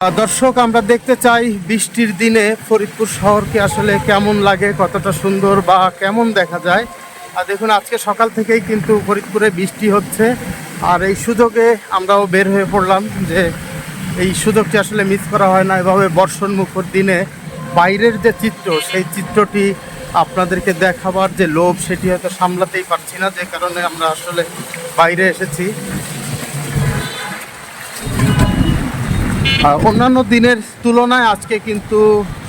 দর্শক, আমরা দেখতে চাই বৃষ্টির দিনে ফরিদপুর শহরকে আসলে কেমন লাগে, কতটা সুন্দর বা কেমন দেখা যায়। আর দেখুন, আজকে সকাল থেকেই কিন্তু ফরিদপুরে বৃষ্টি হচ্ছে। আর এই সুযোগে আমরাও বের হয়ে পড়লাম যে এই সুযোগটি আসলে মিস করা হয় না। এভাবে বর্ষণ মুখর দিনে বাইরের যে চিত্র, সেই চিত্রটি আপনাদেরকে দেখাবার যে লোভ, সেটি হয়তো সামলাতেই পারছি না, যে কারণে আমরা আসলে বাইরে এসেছি। অন্যান্য দিনের তুলনায় আজকে কিন্তু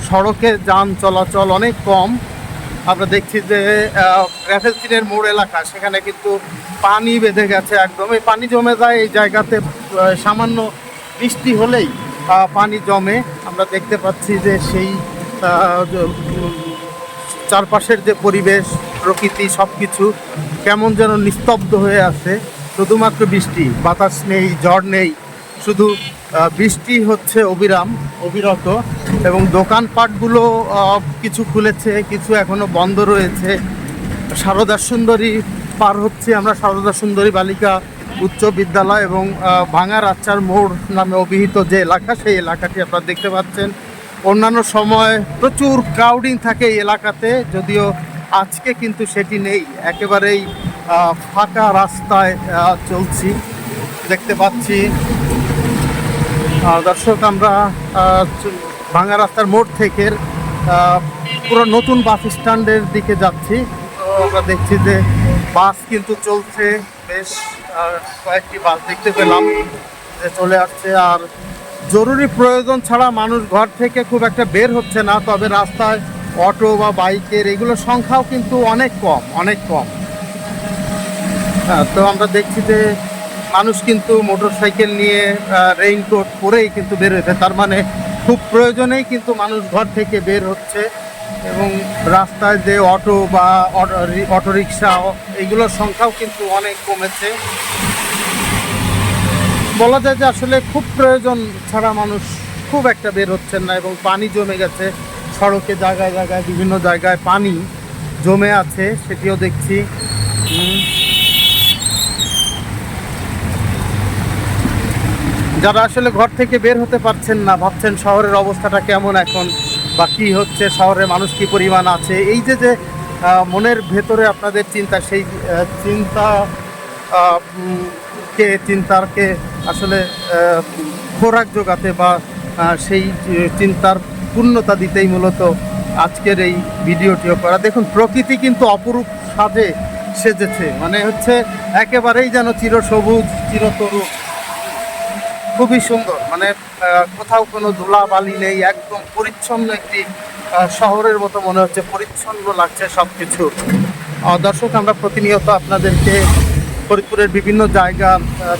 সড়কে যান চলাচল অনেক কম। আমরা দেখছি যে ট্রাভেল চিনের মোড় এলাকা, সেখানে কিন্তু পানি বেঁধে গেছে একদম। এই পানি জমে যায় এই জায়গাতে সামান্য বৃষ্টি হলেই পানি জমে। আমরা দেখতে পাচ্ছি যে সেই চারপাশের যে পরিবেশ, প্রকৃতি সব কিছু কেমন যেন নিস্তব্ধ হয়ে আছে। শুধুমাত্র বৃষ্টি, বাতাস নেই, ঝড় নেই, শুধু বৃষ্টি হচ্ছে অবিরাম, অবিরত এবং দোকানপাটগুলো কিছু খুলেছে, কিছু এখনও বন্ধ রয়েছে। সারদা সুন্দরী পার হচ্ছে আমরা, সারদা সুন্দরী বালিকা উচ্চ বিদ্যালয় এবং ভাঙা রাচ্চার মোড় নামে অভিহিত যে এলাকা, সেই এলাকাটি আপনারা দেখতে পাচ্ছেন। অন্যান্য সময় প্রচুর ক্রাউডিং থাকে এই এলাকাতে, যদিও আজকে কিন্তু সেটি নেই। একেবারেই ফাঁকা রাস্তায় চলছি। দেখতে পাচ্ছি দর্শক, আমরা ভাঙা রাস্তার মোড় থেকে পুরো নতুন বাস স্ট্যান্ডের দিকে যাচ্ছি। আমরা দেখছি যে বাস কিন্তু চলছে বেশ কয়েকটি বাস দেখতে পেলাম যে চলে আসছে। আর জরুরি প্রয়োজন ছাড়া মানুষ ঘর থেকে খুব একটা বের হচ্ছে না, তবে রাস্তায় অটো বা বাইকের এগুলোর সংখ্যাও কিন্তু অনেক কম অনেক কম। হ্যাঁ তো আমরা দেখছি যে মানুষ কিন্তু মোটর সাইকেল নিয়ে রেইনকোট পরেই কিন্তু বের হয়েছে। তার মানে খুব প্রয়োজনেই কিন্তু মানুষ ঘর থেকে বের হচ্ছে এবং রাস্তায় যে অটো বা অটো রিক্সা এগুলোর সংখ্যাও কিন্তু অনেক কমেছে। বলা যায় যে আসলে খুব প্রয়োজন ছাড়া মানুষ খুব একটা বের হচ্ছেন না এবং পানি জমে গেছে। সড়কে জায়গায় জায়গায়, বিভিন্ন জায়গায় পানি জমে আছে, সেটিও দেখছি। যারা আসলে ঘর থেকে বের হতে পারছেন না, ভাবছেন শহরের অবস্থাটা কেমন এখন বা কি হচ্ছে শহরে মানুষ কি পরিমাণ আছে, এই যে যে মনের ভেতরে আপনাদের চিন্তা, সেই চিন্তা কে চিন্তারকে আসলে খোরাক যোগাতে বা সেই চিন্তার পূর্ণতা দিতেই মূলত আজকের এই ভিডিওটিও করা দেখুন, প্রকৃতি কিন্তু অপরূপ সাজে সেজেছে মানে হচ্ছে একেবারেই যেন চিরসবুজ, চিরতরু। খুবই সুন্দর। মানে কোথাও কোনো ধুলা বালি নেই, একদম পরিচ্ছন্ন একটি শহরের মতো মনে হচ্ছে, পরিচ্ছন্ন লাগছে সব কিছু দর্শক, আমরা প্রতিনিয়ত আপনাদেরকে ফরিদপুরের বিভিন্ন জায়গা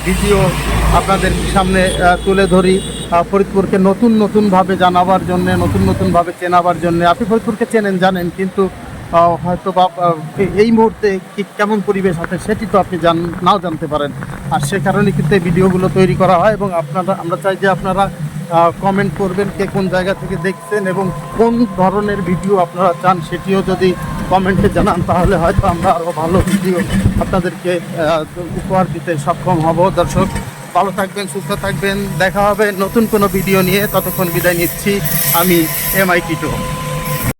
ভিডিও আপনাদের সামনে তুলে ধরি। ফরিদপুরকে নতুন নতুনভাবে জানাবার জন্য, নতুন নতুনভাবে চেনাবার জন্য। আপনি ফরিদপুরকে চেনেন, জানেন, কিন্তু হয়তো বা এই মুহূর্তে কেমন পরিবেশ আছে সেটি তো আপনি জান নাও জানতে পারেন। আর সে কারণে কিন্তু এই ভিডিওগুলো তৈরি করা হয় এবং আপনারা আমরা চাই যে আপনারা কমেন্ট করবেন কে কোন জায়গা থেকে দেখছেন এবং কোন ধরনের ভিডিও আপনারা চান সেটিও যদি কমেন্টে জানান, তাহলে হয়তো আমরা আরও ভালো ভিডিও আপনাদেরকে উপহার দিতে সক্ষম হব। দর্শক, ভালো থাকবেন, সুস্থ থাকবেন। দেখা হবে নতুন কোনো ভিডিও নিয়ে। ততক্ষণ বিদায় নিচ্ছি। আমি এমআই টিটো